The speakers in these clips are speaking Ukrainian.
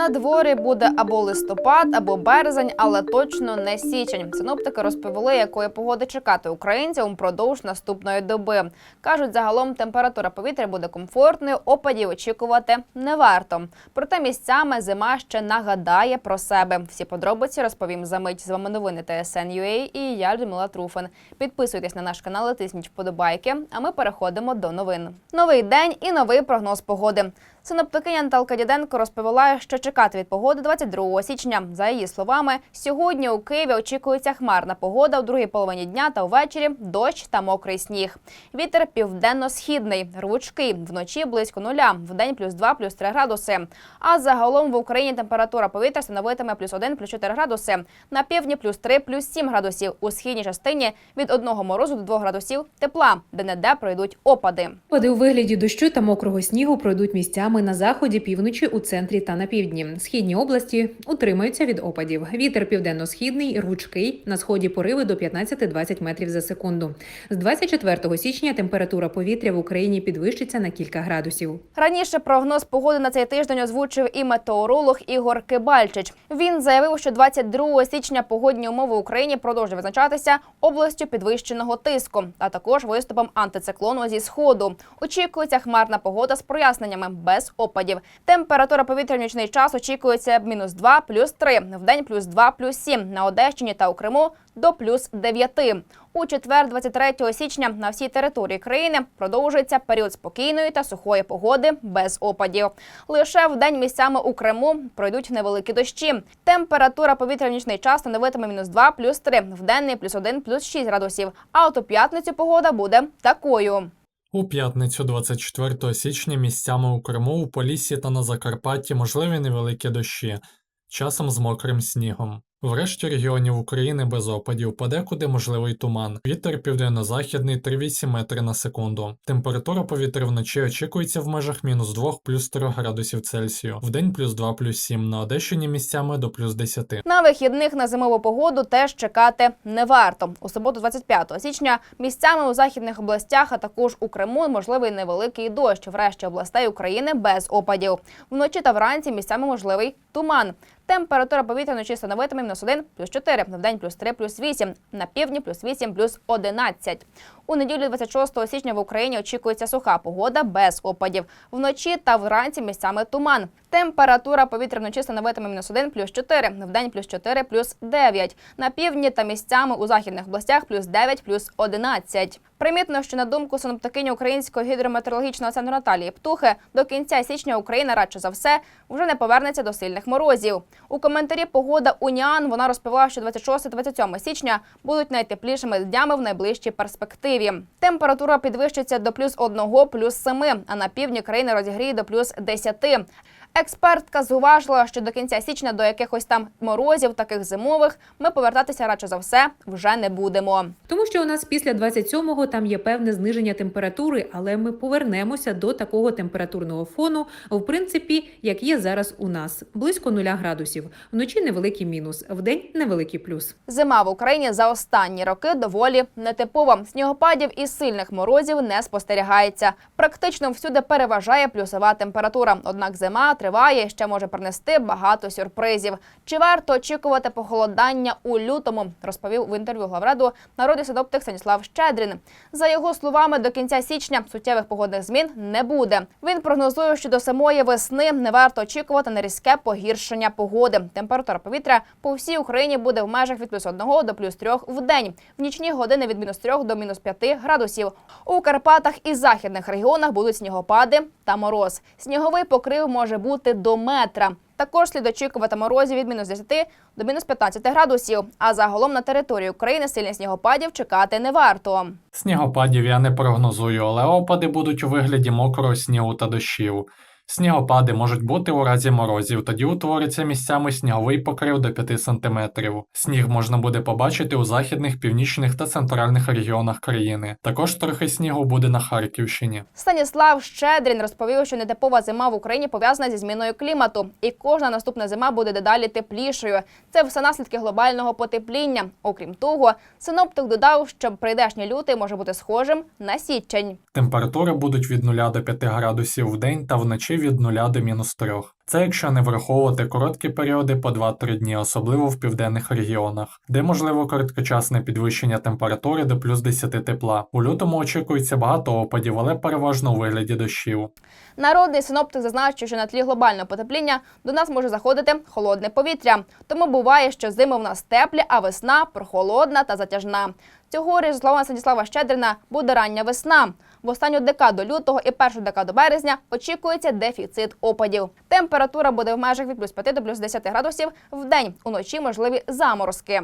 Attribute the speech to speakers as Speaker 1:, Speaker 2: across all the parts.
Speaker 1: На дворі буде або листопад, або березень, але точно не січень. Синоптики розповіли, якої погоди чекати українцям упродовж наступної доби. кажуть, загалом температура повітря буде комфортною, опадів очікувати не варто. Проте місцями зима ще нагадає про себе. Всі подробиці розповім за мить. З вами новини TSN.ua і я Людмила Труфан. Підписуйтесь на наш канал, і тисніть вподобайки. А ми переходимо до новин. Новий день і новий прогноз погоди. Синоптикиня Наталка Діденко розповіла, що чекати від погоди 22 січня. За її словами, сьогодні у Києві очікується хмарна погода в другій половині дня та ввечері дощ та мокрий сніг. Вітер південно-східний, рвучкий, вночі близько нуля, вдень плюс 2, плюс 3 градуси. А загалом в Україні температура повітря становитиме плюс 1, плюс 4 градуси. На півдні плюс 3, плюс 7 градусів. У східній частині від 1 морозу до 2 градусів тепла, де не де пройдуть опади.
Speaker 2: Води у вигляді дощу та мокрого снігу пройдуть місцями на заході, півночі, у центрі та на півдні. Східні області утримаються від опадів. Вітер південно-східний, ручкий, на сході пориви до 15-20 метрів за секунду. З 24 січня температура повітря в Україні підвищиться на кілька градусів.
Speaker 1: Раніше прогноз погоди на цей тиждень озвучив і метеоролог Ігор Кибальчич. Він заявив, що 22 січня погодні умови в Україні продовжують визначатися областю підвищеного тиску, а також виступом антициклону зі сходу. Очікується хмарна погода з проясненнями без опадів. Температура повітря в нічний час очікується мінус 2, плюс 3, в день плюс 2, плюс 7, на Одещині та у Криму до плюс 9. У четвер, 23 січня, на всій території країни продовжується період спокійної та сухої погоди без опадів. Лише в день місцями у Криму пройдуть невеликі дощі. Температура повітря в нічний час становитиме мінус 2, плюс 3, в денний плюс 1, плюс 6 градусів. А от у п'ятницю погода буде такою.
Speaker 3: У п'ятницю 24 січня місцями у Криму, у Поліссі та на Закарпатті можливі невеликі дощі, часом з мокрим снігом. В решті регіонів України без опадів, подекуди можливий туман. Вітер південно-західний 3,8 метри на секунду. Температура повітря вночі очікується в межах мінус 2 плюс 3 градусів Цельсію, вдень плюс 2 плюс 7, на Одещині місцями до плюс 10.
Speaker 1: На вихідних на зимову погоду теж чекати не варто. У суботу, 25 січня, місцями у західних областях, а також у Криму можливий невеликий дощ. В решті областей України без опадів. Вночі та вранці місцями можливий туман. Температура повітря вночі становитиме мінус 1, плюс 4, в день плюс 3, плюс 8, на півдні плюс 8, плюс 11. У неділю 26 січня в Україні очікується суха погода без опадів. Вночі та вранці місцями туман. Температура повітря вночі становитиме мінус 1, плюс 4, в день плюс 4, плюс 9. На півдні та місцями у західних областях плюс 9, плюс 11. Примітно, що на думку синоптикині Українського гідрометеорологічного центру Наталії Птухи, до кінця січня Україна радше за все вже не повернеться до сильних морозів. У коментарі погода Уніан вона розповіла, що 26-27 січня будуть найтеплішими днями в найближчій перспективі. Температура підвищиться до плюс 1, плюс 7, а на півдні країни розігріє до плюс 10. Експертка зуважила, що до кінця січня до якихось там морозів, таких зимових, ми повертатися радше за все вже не будемо.
Speaker 2: Тому що у нас після 27-го там є певне зниження температури, але ми повернемося до такого температурного фону, в принципі, як є зараз у нас близько нуля градусів. Вночі невеликий мінус, вдень невеликий плюс.
Speaker 1: Зима в Україні за останні роки доволі нетипова. Снігопадів і сильних морозів не спостерігається. Практично всюди переважає плюсова температура. Однак зима триває і ще може принести багато сюрпризів. Чи варто очікувати похолодання у лютому? Розповів в інтерв'ю главреду народний садоптик Станіслав Щедрін. За його словами, до кінця січня суттєвих погодних змін не буде. Він прогнозує, що до самої весни не варто очікувати на різке погіршення погоди. Температура повітря по всій Україні буде в межах від плюс 1 до плюс 3 в день. В нічні години від мінус 3 до мінус 5 градусів. У Карпатах і західних регіонах будуть снігопади та мороз. Сніговий покрив може бути до метра. Також слід очікувати морозів від мінус 10 до мінус 15 градусів. А загалом на території України сильних снігопадів чекати не варто.
Speaker 3: Снігопадів я не прогнозую, але опади будуть у вигляді мокрого снігу та дощів. Снігопади можуть бути у разі морозів, тоді утвориться місцями сніговий покрив до 5 см. Сніг можна буде побачити у західних, північних та центральних регіонах країни. Також трохи снігу буде на Харківщині.
Speaker 1: Станіслав Щедрін розповів, що нетипова зима в Україні пов'язана зі зміною клімату, і кожна наступна зима буде дедалі теплішою. Це все наслідки глобального потепління. Окрім того, синоптик додав, що прийдешній лютий може бути схожим на січень.
Speaker 3: Температури будуть від 0 до 5 градусів в день та вночі від 0 до мінус 3. Це якщо не враховувати короткі періоди по 2-3 дні, особливо в південних регіонах, де можливо короткочасне підвищення температури до плюс 10 тепла. У лютому очікується багато опадів, але переважно у вигляді дощів.
Speaker 1: Народний синоптик зазначив, що на тлі глобального потепління до нас може заходити холодне повітря. Тому буває, що зими в нас теплі, а весна прохолодна та затяжна. Цьогоріч, за словами Станіслава Щедрина, буде рання весна. В останню декаду лютого і першу декаду березня очікується дефіцит опадів. Температура буде в межах від плюс 5 до плюс 10 градусів в день. Уночі можливі заморозки.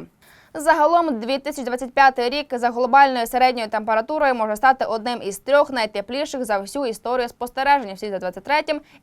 Speaker 1: Загалом 2025 рік за глобальною середньою температурою може стати одним із трьох найтепліших за всю історію спостережень в світі за 23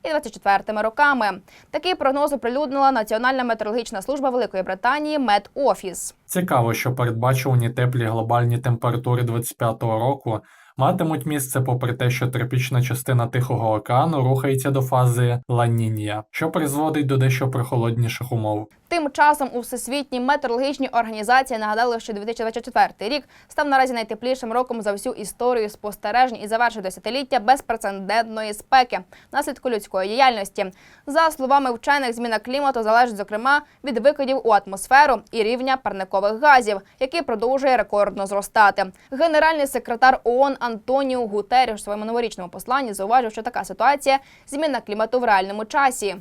Speaker 1: і 24 роками. Такий прогноз оприлюднила Національна метеорологічна служба Великої Британії Медофіс.
Speaker 3: Цікаво, що передбачувані теплі глобальні температури 25-го року матимуть місце попри те, що тропічна частина Тихого океану рухається до фази Ла-Нінья, що призводить до дещо прохолодніших умов.
Speaker 1: Тим часом у всесвітній метеорологічній організації нагадали, що 2024 рік став наразі найтеплішим роком за всю історію спостережень і завершив десятиліття безпрецедентної спеки наслідку людської діяльності. За словами вчених, зміна клімату залежить зокрема від викидів у атмосферу і рівня парникових газів, який продовжує рекордно зростати. Генеральний секретар ООН Антоніо Гутеріш в своєму новорічному посланні зауважив, що така ситуація зміна клімату в реальному часі.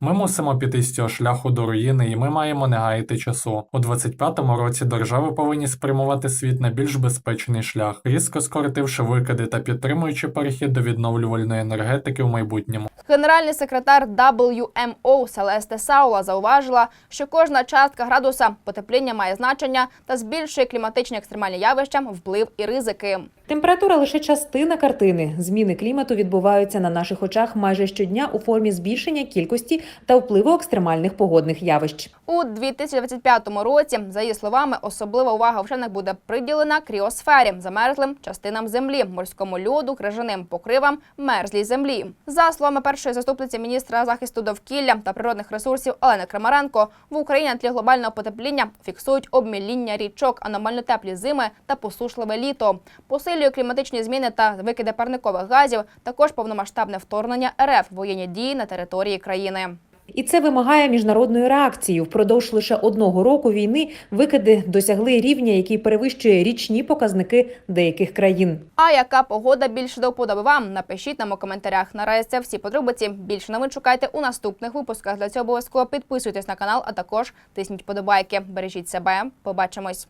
Speaker 3: Ми мусимо піти з цього шляху до руїни, і ми маємо не гаяти часу. У 25-му році держави повинні спрямувати світ на більш безпечний шлях, різко скоротивши викиди та підтримуючи перехід до відновлювальної енергетики в майбутньому.
Speaker 1: Генеральний секретар WMO Селесте Саула зауважила, що кожна частка градуса потепління має значення та збільшує кліматичні екстремальні явища, вплив і ризики.
Speaker 2: Температура лише частина картини. Зміни клімату відбуваються на наших очах майже щодня у формі збільшення кількості та впливу екстремальних погодних явищ.
Speaker 1: У 2025 році, за її словами, особлива увага вчених буде приділена кріосфері, замерзлим частинам землі, морському льоду, крижаним покривам, мерзлій землі. За словами першої заступниці міністра захисту довкілля та природних ресурсів Олени Крамаренко, в Україні на тлі глобального потепління фіксують обміління річок, аномально теплі зими та посушливе літо. Посилює кліматичні зміни та викиди парникових газів, також повномасштабне вторгнення РФ воєнні дії на території країни.
Speaker 2: І це вимагає міжнародної реакції. Впродовж лише одного року війни викиди досягли рівня, який перевищує річні показники деяких країн.
Speaker 1: А яка погода більше до вподоби вам? Напишіть нам у коментарях. Наразі це всі подробиці. Більше новин шукайте у наступних випусках. Для цього обов'язково підписуйтесь на канал, а також тисніть подобайки. Бережіть себе. Побачимось.